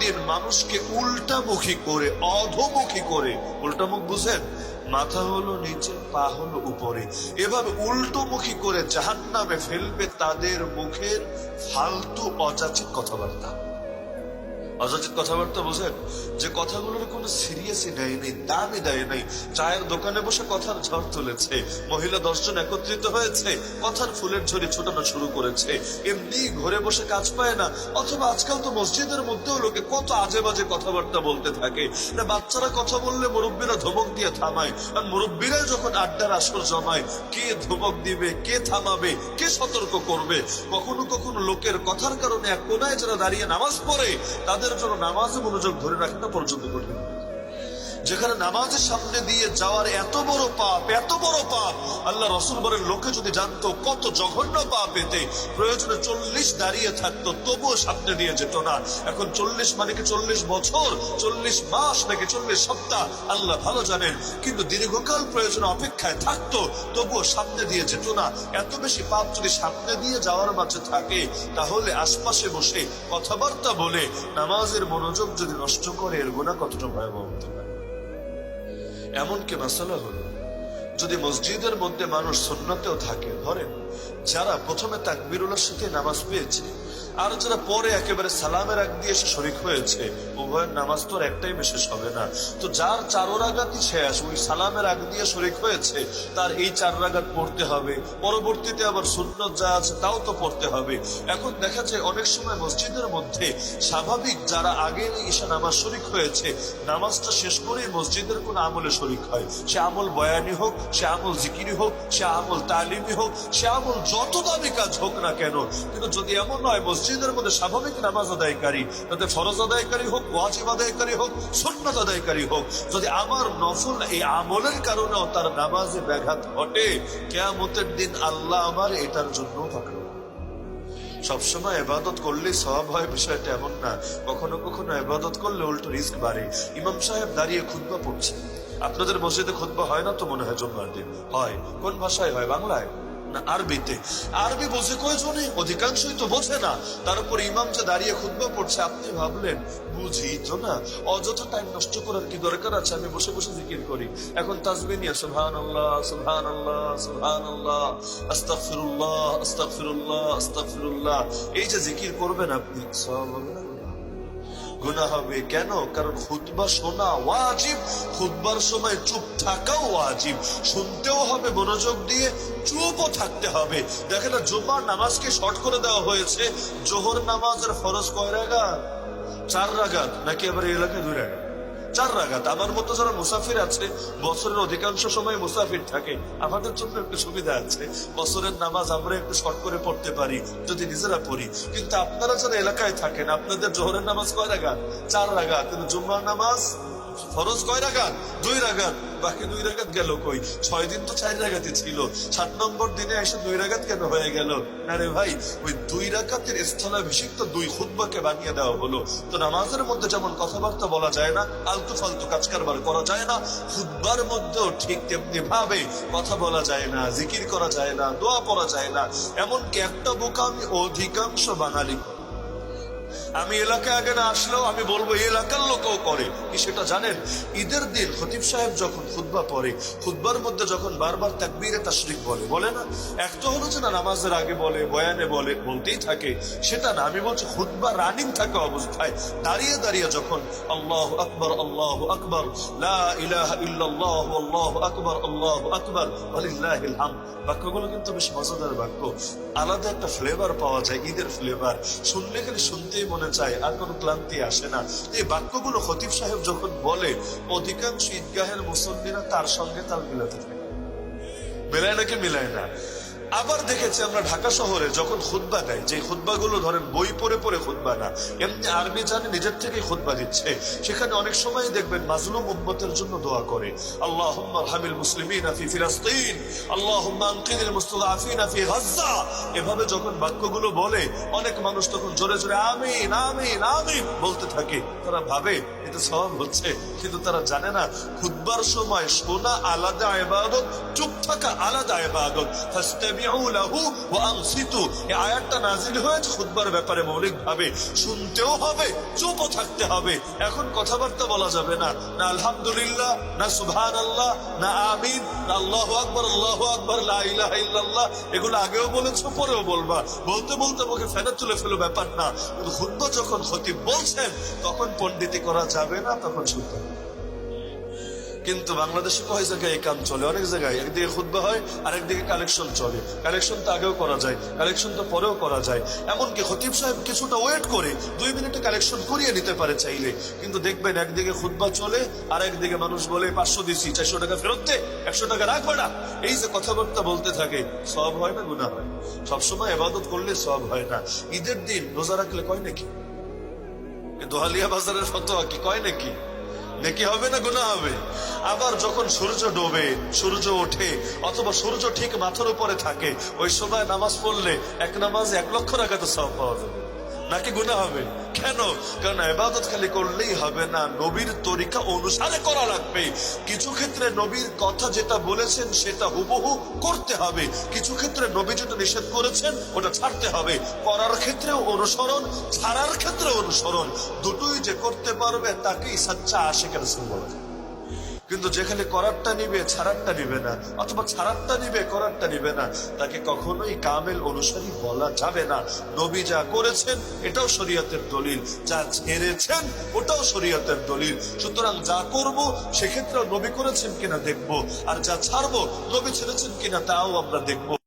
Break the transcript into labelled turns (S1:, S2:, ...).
S1: দিন মানুষকে উল্টামুখী করে, অধমুখী করে, উল্টামুখ বুঝেন? মাথা হলো নিচে, পা হলো উপরে। এভাবে উল্টোমুখী করে জাহান্নামে ফেলবে তাদের মুখের ফালতু অযাচিত কথাবার্তা। অযাচিত কথাবার্তা বোঝেন? যে কথাগুলোর কোনো সিরিয়াসই নেয় নেই, দামই দেয় নাই। চায়ের দোকানে বসে কথার ঝড় তুলেছে। মহিলা দশজন একত্রিত হয়েছে। কথার ফুলের ঝড়ি ছোটানো শুরু করেছে। এমনি ঘরে বসে কাজ পায় না। অথবা আজকাল তো মসজিদের মধ্যেও লোকে কত আজে বাজে কথাবার্তা বলতে থাকে। না, বাচ্চারা কথা বললে মুরব্বীরা ধমক দিয়ে থামায়। আর মুরব্বীরাই যখন আড্ডার আসর জমায়, কে ধমক দিবে, কে থামাবে, কে সতর্ক করবে? কখনো কখনো লোকের কথার কারণে এক কোনায় যারা দাঁড়িয়ে নামাজ পড়ে, তাদের জন্য নামাজ মনোযোগ ধরে রাখাটা পর্যন্ত কঠিন যেখানে নামাজের সামনে দিয়ে যাওয়ার এত বড় পাপ, এত বড় পাপ। আল্লাহ রসুল বলেন, লোকে যদি জানতো কত জঘন্য পাপ এতে, প্রয়োজনে চল্লিশ দাঁড়িয়ে থাকতো, তবুও সামনে দিয়ে যেত না। এখন চল্লিশ মানে কি চল্লিশ বছর? চল্লিশ মাস নাকি চল্লিশ সপ্তাহ? আল্লাহ ভালো জানেন। কিন্তু দীর্ঘকাল প্রয়োজনে অপেক্ষায় থাকতো, তবুও সামনে দিয়ে যেত না। এত বেশি পাপ যদি সামনে দিয়ে যাওয়ার মাঝে থাকে, তাহলে আশপাশে বসে কথাবার্তা বলে, নামাজের মনোযোগ যদি নষ্ট করে, এর গোনা কতটা ভয়াবহ হতে পারে? এমনকি মাসালা হলো। যদি মসজিদের মধ্যে মানুষ সন্ন্যতেও থাকে, ধরেন, যারা প্রথমে তাকবিরুল্লার সাথে নামাজ পেয়েছে আর যারা পরে একেবারে সালামের আগ দিয়ে এসে শরিক হয়েছে, উভয়ের নামাজ তো একটাই বিশেষ হবে না। তো যার চারো রাগাতই শেষ, ওই সালামের আগ দিয়ে শরিক হয়েছে, তার এই চার রাগাত পড়তে হবে। পরবর্তীতে আবার সুন্নত যা আছে তাও তো পড়তে হবে। এখন দেখা যায় অনেক সময় মসজিদের মধ্যে স্বাভাবিক যারা আগে ঈশা নামাজ শরিক হয়েছে, নামাজটা শেষ করেই মসজিদের কোন আমলে শরিক হয়। সে আমল বয়ানি হোক, সে আমল জিকিরি হোক, সে আমল তালিমি হোক, সে আমল যত দামি কাজ হোক না কেন, কিন্তু যদি এমন নয় মসজিদের মধ্যে স্বাভাবিক নামাজ আদায়কারী, তাতে ফরজ আদায়কারী হোক, ওয়াজিব আদায়কারী হোক, সুন্নত আদায়কারী হোক, যদি আমার নফল এই আমলের কারণেও তার নামাজে ব্যাঘাত ঘটে, কেয়ামতের দিন আল্লাহ আমার এটার জন্য পাকড়াবে সবসময় এবাদত করলে সব হয়, বিষয়টা এমন না। কখনো কখনো এবাদত করলে উল্টো রিস্ক বাড়ে। ইমাম সাহেব দাঁড়িয়ে খুতবা পড়ছে আপনাদের মসজিদে খুতবা হয় না তো মনে হয় জুম্মার দিন? হয়। কোন ভাষায় হয়? বাংলায়? না আরবিতে। আরবি বোঝে কয়জনে অধিকাংশই তো বোঝে না। তার উপর ইমাম যে দাঁড়িয়ে খুতবা পড়ছে, আপনি ভাবলেন, বুঝি তো না। অযথা টাইম নষ্ট করার কি দরকার আছে? আমি বসে বসে জিকির করি। এখন তাজবি নিয়ে সুবহান আল্লাহ সুবহান আল্লাহ সুবহান আল্লাহ আস্তাগফিরুল্লাহ আস্তাগফিরুল্লাহ আস্তাগফিরুল্লাহ। এই যে জিকির করবেন আপনি সব হবে গুনাহ হবে কেন? কারণ খুতবা শোনা ওয়াজিব, খুতবার সময় চুপ থাকাও ওয়াজিব। শুনতেও হবে, মনোযোগ দিয়ে চুপও থাকতে হবে। দেখেন না, জুম্মার নামাজকে শর্ট করে দেওয়া হয়েছে। জোহর নামাজের ফরজ কয় রাগাত চার রাগাত নাকি আবার এই এলাকায় দুই রাগাত চার রাগাত। আমার মতো যারা মুসাফির আছে, বছরের অধিকাংশ সময় মুসাফির থাকে, আমাদের জন্য একটু সুবিধা আছে। বছরের নামাজ আমরা একটু শর্ট করে পড়তে পারি, যদি নিজেরা পড়ি। কিন্তু আপনারা যারা এলাকায় থাকেন, আপনাদের জোহরের নামাজ কয় রাগাত? চার রাগাত। কিন্তু জুম্মার নামাজ ফরজ কয় রাগাত? দুই রাগাত। বাকি দুই রাগাত গেল কই? ছয় দিন তো চার রাগাতে ছিল। সাত নম্বর দিনে এসে দুই রাগাত কেন হয়ে গেল? না রে ভাই, ওই দুই রাগাতের স্থলাভিষিক্ত দুই খুদ্বাকে বানিয়ে দেওয়া হলো। তো নামাজের মধ্যে যেমন কথাবার্তা বলা যায় না, আলতু ফালতু কাজ কারবার করা যায় না খুদ্বার মধ্যেও ঠিক তেমনি ভাবে কথা বলা যায় না, জিকির করা যায় না, দোয়া পড়া যায় না। এমনকি একটা বোকা আমি অধিকাংশ বাঙালি। আমি এলাকায় আগে না আসলেও আমি বলব, এই এলাকার লোকও করে। কি সেটা জানেন? ঈদের দিন খতিব সাহেব যখন খুতবা পড়ে, খুতবার মধ্যে যখন বারবার তাকবীরে তাশরিক বলে বলে না? এক তো হলো যে না, নামাজের আগে বলে, বয়ানে বলে, বলতেই থাকে। সেটা না, আমি বলছি খুতবা রানিং থাকা অবস্থায়, দাঁড়িয়ে দাঁড়িয়ে যখন আল্লাহ আকবর আল্লাহ আকবর আল্লাহ আকবর আল্লাহ আকবর, ওয়ালিল্লাহিল হামদ। বাক্যগুলো কিন্তু বেশ মজাদার বাক্য। আলাদা একটা ফ্লেভার পাওয়া যায়, ঈদের ফ্লেভার শুনলে খালি শুনতেই মনে চায়, আর কোনো ক্লান্তি আসে না। এই বাক্যগুলো খতিব সাহেব যখন বলে, অধিকাংশ ঈদগাহের মুসল্লিরা তার সঙ্গে তাল মিলাতে থাকে। মেলায় নাকি মিলায় না? আবার দেখেছি আমরা ঢাকা শহরে যখন খুতবা দেয় যে খুতবাগুলো ধরেন বই পড়ে পড়ে খুতবা না, এমনি আরবি জানে নিজের থেকেই খুতবা দিচ্ছে। সেখানে অনেক সময় দেখবেন মাজলুম উম্মতের জন্য দোয়া করে। আল্লাহ হামিল ফিলাস্তিন আল্লাহ এভাবে যখন বাক্যগুলো বলে, অনেক মানুষ তখন জোরে জোরে আমিন আমিন আমিন বলতে থাকে। তারা ভাবে এটা সব হচ্ছে, কিন্তু তারা জানে না, খুতবার সময় শোনা আলাদা ইবাদত, চুপ থাকা আলাদা ইবাদত। শুনতেও হবে থাকতে হবে। এখন কথাবার্তা বলা যাবে না। না আলহামদুলিল্লাহ, না আল্লাহ না না এগুলো আগেও বলেছ, পরেও বলবা। বলতে বলতে মুখে ফেনা তুলে ফেলো ব্যাপার না। খুতবা যখন খতিব বলছেন, তখন পণ্ডিতি করা যাবে না, তখন শুনতে হবে। কিন্তু বাংলাদেশে কয় জায়গায় এই কাম চলে? অনেক জায়গায়। একদিকে খুদ্া হয় আর একদিকে কালেকশন চলে। কালেকশন তো আগেও করা যায় কালেকশন তো পরেও করা যায়। এমনকি খতিব সাহেব কিছুটা ওয়েট করে, দুই মিনিটে কালেকশন করিয়ে নিতে পারে চাইলে। কিন্তু দেখবেন একদিকে খুদ্া চলে আর একদিকে মানুষ বলে, পাঁচশো দিচ্ছি চারশো টাকা ফেরত দে, একশো টাকা রাখবে না। এই যে কথাবার্তা বলতে থাকে, সব হয় না গুণা হয় সবসময় এবাদত করলে সব হয় না। ঈদের দিন রোজা রাখলে কয় নাকি? দোহালিয়া বাজারের ফতোয়া কি, কয় নাকি? নাকি হবে না গুণা হবে? আবার যখন সূর্য ডোবে, সূর্য ওঠে, অথবা সূর্য ঠিক মাথার উপরে থাকে, ওই সময় নামাজ পড়লে এক নামাজ এক লক্ষ টাকা তো সব পাওয়া যাবে। নাকি গুণা হবে? কেন? কারণ এবাদত খালি করলেই হবে না, নবীর তরিকা অনুসারে করা লাগবে। কিছু ক্ষেত্রে নবীর কথা যেটা বলেছেন সেটা হুবহু করতে হবে। কিছু ক্ষেত্রে নবী যেটা নিষেধ করেছেন, ওটা ছাড়তে হবে। করার ক্ষেত্রেও অনুসরণ, ছাড়ার ক্ষেত্রে অনুসরণ। দুটোই যে করতে পারবে, তাকেই সাচ্চা আশেকের বলা যায়। কিন্তু যেখানে করারটা নিবে, ছাড়ারটা নিবে না, অথবা ছাড়ারটা নিবে, করারটা নিবে না, তাকে কখনোই কামেল অনুসারী বলা যাবে না। নবী যা করেছেন, এটাও শরীয়তের দলিল। যা ছেড়েছেন, ওটাও শরীয়তের দলিল। সুতরাং যা করব, সেক্ষেত্রেও নবী করেছেন কিনা দেখব, আর যা ছাড়বো, নবী ছেড়েছেন কিনা তাও আমরা দেখব।